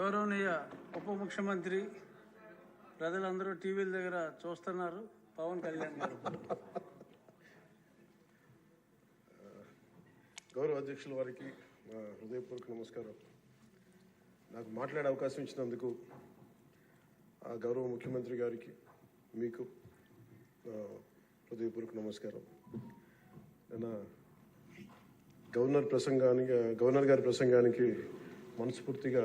గౌరవనీయ ఉప ముఖ్యమంత్రి ప్రజలందరూ టీవీల దగ్గర చూస్తున్నారు. పవన్ కళ్యాణ్ గారు. గౌరవ అధ్యక్షుల వారికి హృదయపూర్వక నమస్కారం. నాకు మాట్లాడే అవకాశం ఇచ్చినందుకు ఆ గౌరవ ముఖ్యమంత్రి గారికి మీకు హృదయపూర్వక నమస్కారం. నిన్న గవర్నర్ ప్రసంగానికి గవర్నర్ గారి ప్రసంగానికి మనస్ఫూర్తిగా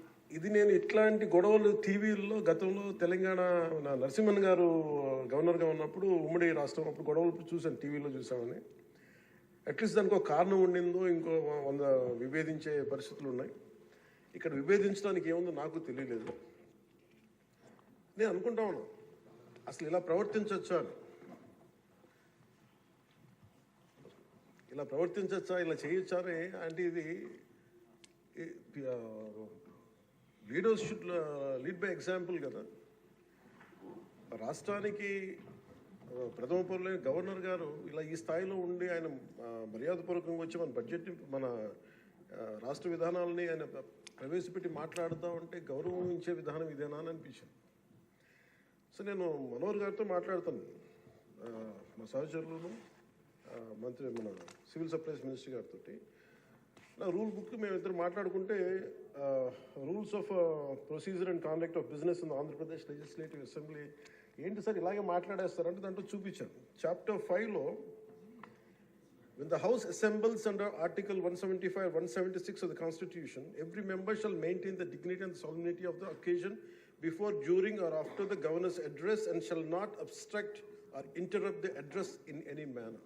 ఇది నేను ఇట్లాంటి గొడవలు టీవీల్లో గతంలో తెలంగాణ నా నరసింహన్ గారు గవర్నర్గా ఉన్నప్పుడు ఉమ్మడి రాష్ట్రం అప్పుడు గొడవలు చూశాను టీవీలో చూసామని అట్లీస్ట్ దానికి ఒక కారణం ఉండిందో ఇంకో వంద విభేదించే పరిస్థితులు ఉన్నాయి. ఇక్కడ విభేదించడానికి ఏముందో నాకు తెలియలేదు. నేను అనుకుంటా ఉన్నా అసలు ఇలా ప్రవర్తించవచ్చా అని. ఇలా ప్రవర్తించవచ్చా ఇలా చేయొచ్చా అని అంటే ఇది leaders should lead by example కదా. రాష్ట్రానికి ప్రథమ పౌరులైన గవర్నర్ గారు ఇలా ఈ స్థాయిలో ఉండి ఆయన మర్యాదపూర్వకంగా వచ్చి మన బడ్జెట్ మన రాష్ట్ర విధానాలని ఆయన ప్రవేశపెట్టి మాట్లాడుతూ ఉంటే గౌరవించే విధానం ఇదేనా అని అనిపించింది. సో నేను మనోహర్ గారితో మాట్లాడతాను. మా సహచరులను మంత్రి మన సివిల్ సప్లైస్ మినిస్టర్ గారితో రూల్ బుక్ మేమిద్దరు మాట్లాడుకుంటే rules of procedure and conduct of business in Andhra Pradesh legislative assembly ఏంటి సార్ ఇలాగే మాట్లాడేస్తారు మాట్లాడేస్తారంటే దాంట్లో చూపించాను. చాప్టర్ ఫైవ్లో when the house assembles and article one seventy five one seventy six of the constitution every member shall maintain the dignity and solemnity of the occasion before during or after the governor's address and shall not obstruct or interrupt the address in any manner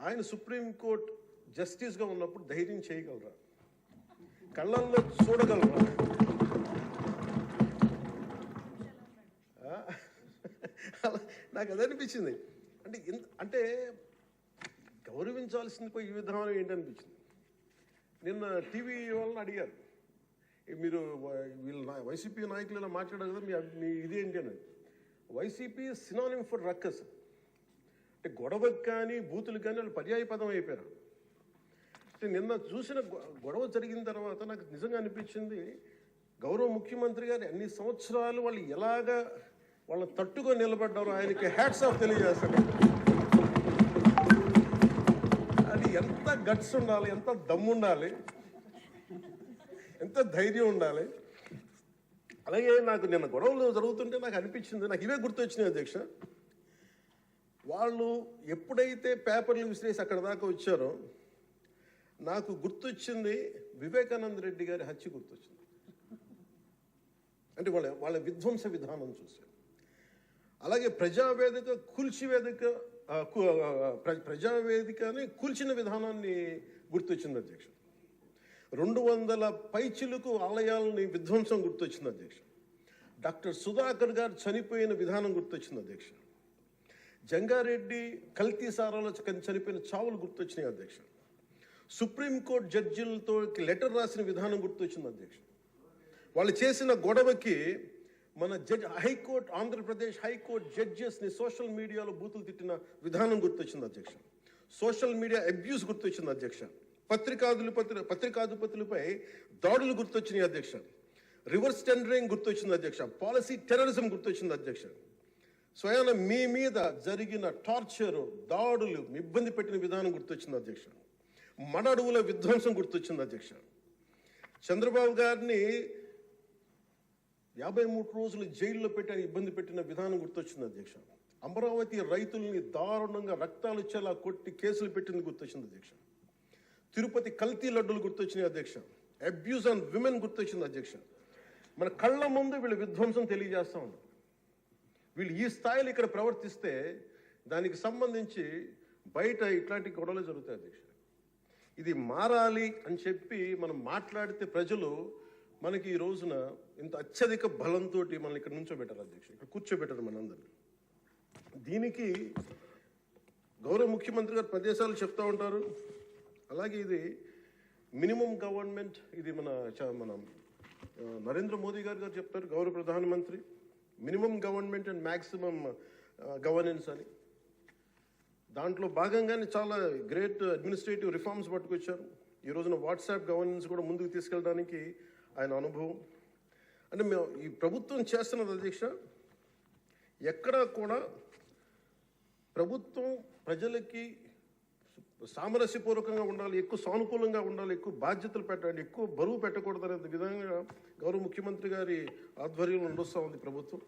ఆయన supreme court జస్టిస్గా ఉన్నప్పుడు ధైర్యం చేయగలరా? కళ్ళల్లో చూడగలరా? అలా నాకు అది అనిపించింది. అంటే అంటే గౌరవించాల్సింది పోయి ఈ విధానం ఏంటనిపించింది? నిన్న టీవీ వాళ్ళని అడిగారు. మీరు వ- నా- వైసీపీ నాయకులు ఇలా మాట్లాడారు కదా మీ మీ ఇదేంటి అని. వైసీపీ సినానిమ్ ఫర్ రక్కస్ అంటే గొడవకు కానీ బూతులు కానీ వాళ్ళు పర్యాయ పదం అయిపోయారు. అంటే నిన్న చూసిన గొడవ జరిగిన తర్వాత నాకు నిజంగా అనిపించింది గౌరవ ముఖ్యమంత్రి గారు అన్ని సంవత్సరాలు వాళ్ళు ఎలాగా వాళ్ళ తట్టుగా నిలబడ్డారో ఆయనకి హ్యాట్స్ ఆఫ్ తెలియజేస్తారు అది ఎంత గట్స్ ఉండాలి ఎంత దమ్ము ఉండాలి ఎంత ధైర్యం ఉండాలి. అలాగే నాకు నిన్న గొడవలు జరుగుతుంటే నాకు అనిపించింది నాకు ఇవే గుర్తొచ్చినాయి అధ్యక్ష. వాళ్ళు ఎప్పుడైతే పేపర్లు విసిరేసి అక్కడ దాకా వచ్చారో నాకు గుర్తొచ్చింది వివేకానంద రెడ్డి గారి హత్య గుర్తొచ్చింది. అంటే వాళ్ళ వాళ్ళ విధ్వంస విధానం చూశాను అలాగే ప్రజావేదిక కూల్చివేదిక ప్రజావేదికని కూల్చిన విధానాన్ని గుర్తొచ్చింది అధ్యక్ష రెండు వందల పైచిలకు ఆలయాలని విధ్వంసం గుర్తొచ్చింది అధ్యక్ష డాక్టర్ సుధాకర్ గారు చనిపోయిన విధానం గుర్తొచ్చింది అధ్యక్ష జంగారెడ్డి కల్తీ సారాలో చనిపోయిన చావులు గుర్తొచ్చినాయి అధ్యక్ష. సుప్రీంకోర్టు జడ్జిలతో లెటర్ రాసిన విధానం గుర్తొచ్చింది అధ్యక్ష. వాళ్ళు చేసిన గొడవకి మన judge high court Andhra Pradesh high court జడ్జెస్ని social మీడియాలో బూతులు తిట్టిన విధానం గుర్తొచ్చింది అధ్యక్ష. సోషల్ మీడియా అబ్యూస్ గుర్తొచ్చింది అధ్యక్ష. పత్రికాధిపతులు పత్రికాధిపతులపై దాడులు గుర్తొచ్చినాయి అధ్యక్ష. రివర్స్ టెండరింగ్ గుర్తొచ్చింది అధ్యక్ష. పాలసీ టెర్రరిజం గుర్తొచ్చింది అధ్యక్ష. స్వయాన మీ మీద జరిగిన టార్చర్ దాడులు ఇబ్బంది పెట్టిన విధానం గుర్తొచ్చింది అధ్యక్ష. మడ అడవుల విధ్వంసం గుర్తొచ్చింది అధ్యక్ష. చంద్రబాబు గారిని యాభై మూడు రోజులు జైల్లో పెట్టాను ఇబ్బంది పెట్టిన విధానం గుర్తొచ్చింది అధ్యక్ష. అమరావతి రైతుల్ని దారుణంగా రక్తాలు ఇచ్చేలా కొట్టి కేసులు పెట్టింది గుర్తొచ్చింది అధ్యక్ష. తిరుపతి కల్తీ లడ్డులు గుర్తొచ్చినాయి అధ్యక్ష. అబ్యూస్ ఆన్ విమెన్ గుర్తొచ్చింది అధ్యక్ష. మన కళ్ళ ముందు వీళ్ళు విధ్వంసం తెలియజేస్తా ఉన్నారు. వీళ్ళు ఈ స్థాయిలో ఇక్కడ ప్రవర్తిస్తే దానికి సంబంధించి బయట ఇట్లాంటి గొడవలు జరుగుతాయి అధ్యక్ష ఇది మారాలి అని చెప్పి మనం మాట్లాడితే ప్రజలు మనకి ఈ రోజున ఇంత అత్యధిక బలంతో మనల్ని ఇక్కడ నుంచోబెట్టారు అధ్యక్ష ఇక్కడ కూర్చోబెట్టారు మనందరినీ. దీనికి గౌరవ ముఖ్యమంత్రి గారు ప్రదేశాలు చెప్తూ ఉంటారు. అలాగే ఇది మినిమం గవర్నమెంట్ ఇది మన చ- మన నరేంద్ర మోదీ గారు గారు చెప్తారు గౌరవ ప్రధానమంత్రి. Minimum government and maximum governance అని. దాంట్లో భాగంగానే చాలా గ్రేట్ అడ్మినిస్ట్రేటివ్ రిఫార్మ్స్ పట్టుకొచ్చారు. ఈ రోజున వాట్సాప్ గవర్నెన్స్ కూడా ముందుకు తీసుకెళ్ళడానికి ఆయన అనుభవం. అంటే మేము ఈ ప్రభుత్వం చేస్తున్నది అధ్యక్ష ఎక్కడా కూడా ప్రభుత్వం ప్రజలకి సామరస్యపూర్వకంగా ఉండాలి ఎక్కువ సానుకూలంగా ఉండాలి ఎక్కువ బాధ్యతలు పెట్టాలి ఎక్కువ బరువు పెట్టకూడదు విధంగా గౌరవ ముఖ్యమంత్రి గారి ఆధ్వర్యంలో నడుస్తూ ఉంది ప్రభుత్వం.